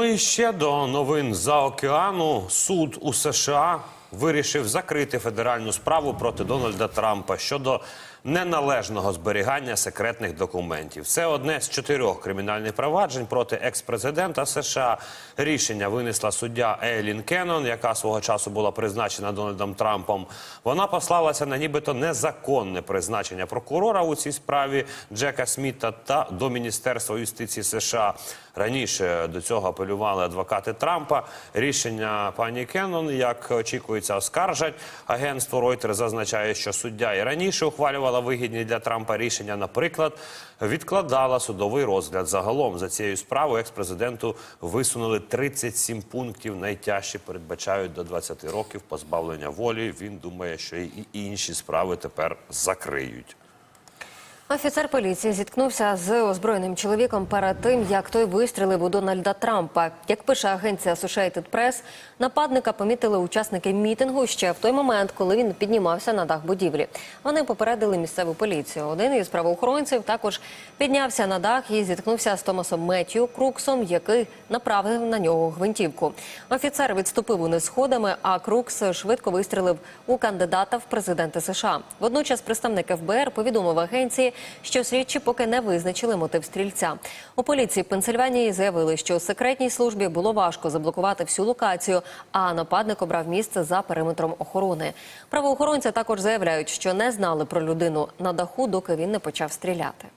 Ну і ще до новин за океану. Суд у США вирішив закрити федеральну справу проти Дональда Трампа щодо неналежного зберігання секретних документів. Це одне з чотирьох кримінальних проваджень проти екс-президента США. Рішення винесла суддя Ейлін Кеннон, яка свого часу була призначена Дональдом Трампом. Вона послалася на нібито незаконне призначення прокурора у цій справі Джека Сміта та до Міністерства юстиції США. Раніше до цього апелювали адвокати Трампа. Рішення пані Кеннон, як очікується, оскаржать. Агентство Reuters зазначає, що суддя і раніше ухвалювала вигідні для Трампа рішення. Наприклад, відкладала судовий розгляд. Загалом за цією справою екс-президенту висунули 37 пунктів. Найтяжчі передбачають до 20 років позбавлення волі. Він думає, що і інші справи тепер закриють. Офіцер поліції зіткнувся з озброєним чоловіком перед тим, як той вистрілив у Дональда Трампа. Як пише агенція Associated Press, нападника помітили учасники мітингу ще в той момент, коли він піднімався на дах будівлі. Вони попередили місцеву поліцію. Один із правоохоронців також піднявся на дах і зіткнувся з Томасом Меттью Круксом, який направив на нього гвинтівку. Офіцер відступив униз сходами, а Крукс швидко вистрілив у кандидата в президенти США. Водночас представник ФБР повідомив агенції, що слідчі поки не визначили мотив стрільця. У поліції Пенсильванії заявили, що секретній службі було важко заблокувати всю локацію, а нападник обрав місце за периметром охорони. Правоохоронці також заявляють, що не знали про людину на даху, доки він не почав стріляти.